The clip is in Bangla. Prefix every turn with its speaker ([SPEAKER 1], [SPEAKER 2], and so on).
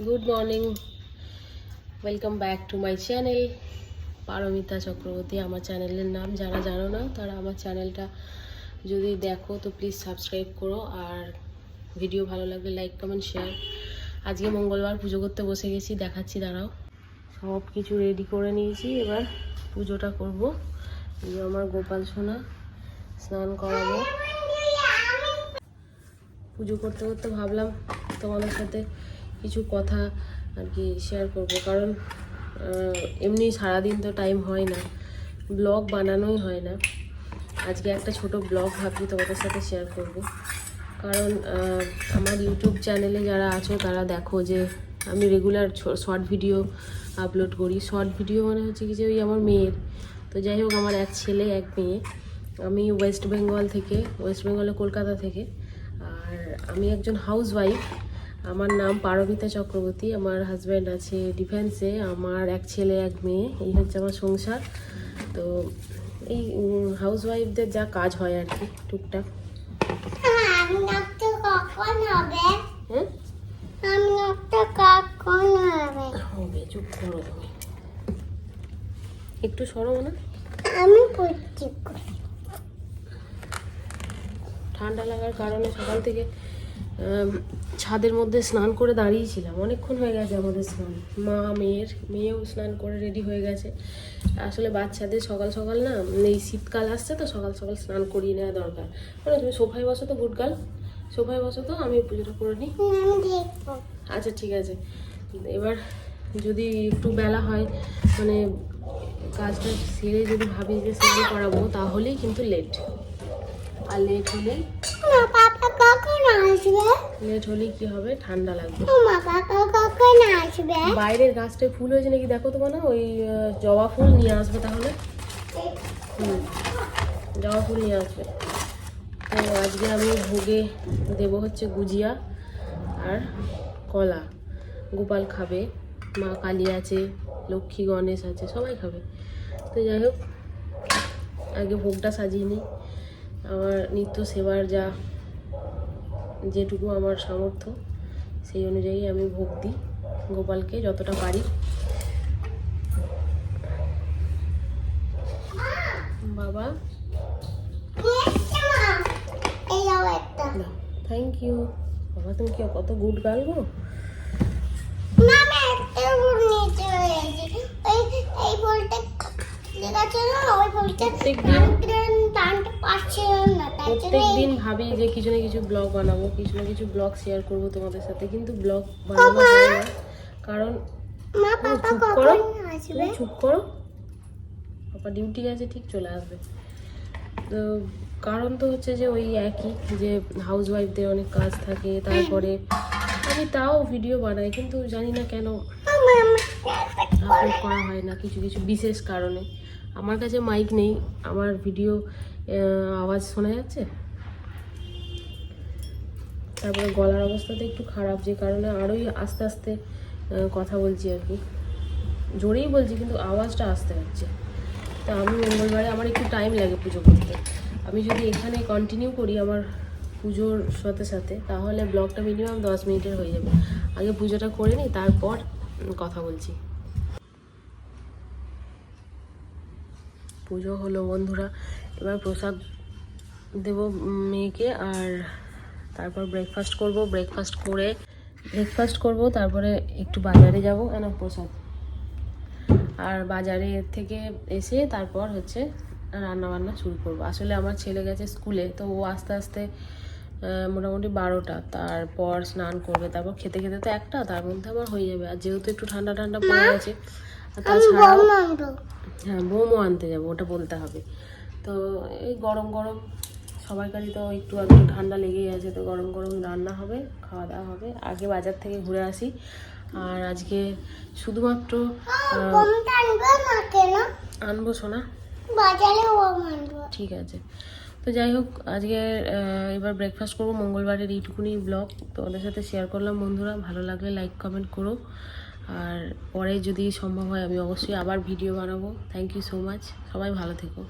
[SPEAKER 1] Good morning welcome back to my channel Paromita Chakraborty, আমার চ্যানেলের নাম যারা জানো না, তারা আমার চ্যানেলটা যদি দেখো, তো প্লিজ সাবস্ক্রাইব করো। আর ভিডিও ভালো লাগলে লাইক কমেন্ট শেয়ার আজকে মঙ্গলবার পুজো করতে বসে গেছি, দেখাচ্ছি, দাঁড়াও। সব কিছু রেডি করে নিয়েছি, এবার পুজোটা করব। এই আমার গোপাল সোনা, স্নান করাবো। পুজো করতে করতে ভাবলাম তোমাদের সাথে কিছু কথা আর কি শেয়ার করব। কারণ এমনি সারাদিন তো টাইম হয় না। ব্লগ বানানোই হয় না। আজকে একটা ছোট ব্লগ ভাবছি তোমাদের সাথে শেয়ার করব। কারণ আমার ইউটিউব চ্যানেলে যারা আছো, তারা দেখো যে আমি রেগুলার শর্ট ভিডিও আপলোড করি। শর্ট ভিডিও মানে হচ্ছে কি যে ওই আমার মেয়ের। তো যাই হোক, আমার এক ছেলে, এক মেয়ে। আমি ওয়েস্ট বেঙ্গল থেকে ওয়েস্ট বেঙ্গলে কলকাতা থেকে। আর আমি একজন হাউস ওয়াইফ আমার নাম পারমিতা চক্রবর্তী আমার হাজব্যান্ড আছে ডিফেন্সে আমার এক ছেলে এক মেয়ে এই হচ্ছে আমার সংসার। তো এই হাউস ওয়াইফদের যা কাজ হয় আর কি টুকটাক। হ্যাঁ? চুপ করো তুমি। একটু সরো না।
[SPEAKER 2] আমি
[SPEAKER 1] ঠান্ডা লাগার কারণে সকাল থেকে ছাদের মধ্যে স্নান করে দাঁড়িয়েছিলাম। অনেকক্ষণ হয়ে গেছে আমাদের স্নান। মা, মেয়ের, মেয়েও স্নান করে রেডি হয়ে গেছে। আসলে বাচ্চাদের সকাল সকাল না, এই শীতকাল আসছে তো সকাল সকাল স্নান করিয়ে নেওয়া দরকার। মানে তুমি সোফায় বসো তো গুডগাল সোফায় বসো তো, আমি পুজোটা করে নিই। আচ্ছা ঠিক আছে। এবার যদি একটু বেলা হয় মানে কাজটা সেরে যদি ভাবি যে স্নান করাবো, তাহলেই কিন্তু লেট আর লেট হলেই
[SPEAKER 2] আসবে?
[SPEAKER 1] লেট হলেই কি হবে? ঠান্ডা লাগবে।
[SPEAKER 2] মা পাপা কখন আসবে?
[SPEAKER 1] বাইরের গাছটায় ফুল হয়েছে নাকি? দেখো তো না ওই জবা ফুল নিয়ে আসবে তাহলে। হুম জবা ফুল নিয়ে আসবে। তো আজকে আমি ভোগে দেবো হচ্ছে গুজিয়া আর কলা। গোপাল খাবে মা কালী আছে লক্ষ্মী গণেশ আছে সবাই খাবে। তো যাই হোক আগে ভোগটা সাজিয়ে নিই। আমার নিত্য সেবার যা যেটুকু আমার সামর্থ্য, সেই অনুযায়ী আমি ভোগ দিই গোপালকে যতটা পারি। বাবা? থ্যাংক ইউ বাবা, তুমি কি কত গুড গাল গো?
[SPEAKER 2] না আমি
[SPEAKER 1] প্রত্যেক দিন ভাবি যে কিছু না কিছু ব্লগ বানাবো কিছু না কিছু ব্লগ শেয়ার করব তোমাদের সাথে কিন্তু ব্লগ বানানো হয় না। কারণ চুপ করো চুপ করো। পাপা ডিউটি আছে ঠিক চলে আসবে। তো কারণ তো হচ্ছে যে ওই একই যে হাউস ওয়াইফদের অনেক কাজ থাকে তারপরে আমি তাও ভিডিও বানাই কিন্তু জানি না কেন আপলোড করা হয় না, কিছু কিছু বিশেষ কারণে। আমার কাছে মাইক নেই, আমার ভিডিও আওয়াজ শোনা যাচ্ছে? তারপরে গলার অবস্থা তো একটু খারাপ, যে কারণে আরোই আস্তে আস্তে কথা বলছি আর কি। জোরেই বলছি, কিন্তু আওয়াজটা আসতে হচ্ছে। তা আমি মঙ্গলবারে আমার একটু টাইম লাগে পুজো করতে। আমি যদি এখানে কন্টিনিউ করি আমার পুজোর সাথে সাথে, তাহলে ব্লগটা মিনিমাম দশ মিনিটের হয়ে যাবে। আগে পুজোটা করে নিই, তারপর কথা বলছি। পুজো হলো বন্ধুরা, এবার প্রসাদ দেব মেয়েকে আর তারপর ব্রেকফাস্ট করব। ব্রেকফাস্ট করে ব্রেকফাস্ট করব, তারপরে একটু বাজারে যাব কেন প্রসাদ। আর বাজারে থেকে এসে তারপর হচ্ছে রান্না বান্না শুরু করব। আসলে আমার ছেলে গেছে স্কুলে, তো ও আস্তে আস্তে মোটামুটি বারোটা। তারপর স্নান করবে তারপর খেতে খেতে তো একটা তার মধ্যে আমার হয়ে যাবে। আর যেহেতু একটু ঠান্ডা ঠান্ডা পড়ে গেছে তাছাড়াও হ্যাঁ মোমো আনতে যাব ওটা বলতে হবে। তো এই গরম গরম সবাইকারই তো একটু একটু ঠান্ডা লেগেই আছে তো গরম গরম রান্না হবে খাওয়া দাওয়া হবে। আগে বাজার থেকে ঘুরে আসি। আর আজকে শুধুমাত্র
[SPEAKER 2] আনব
[SPEAKER 1] সোনা? ঠিক আছে। তো যাই হোক, আজকে এবার ব্রেকফাস্ট করব। মঙ্গলবারের এইটুকুনি ব্লগ তো ওদের সাথে শেয়ার করলাম। বন্ধুরা, ভালো লাগলে লাইক কমেন্ট করো। আর পরে যদি সম্ভব হয়, আমি অবশ্যই আবার ভিডিও বানাবো। থ্যাংক ইউ সো মাচ সবাই ভালো থেকো।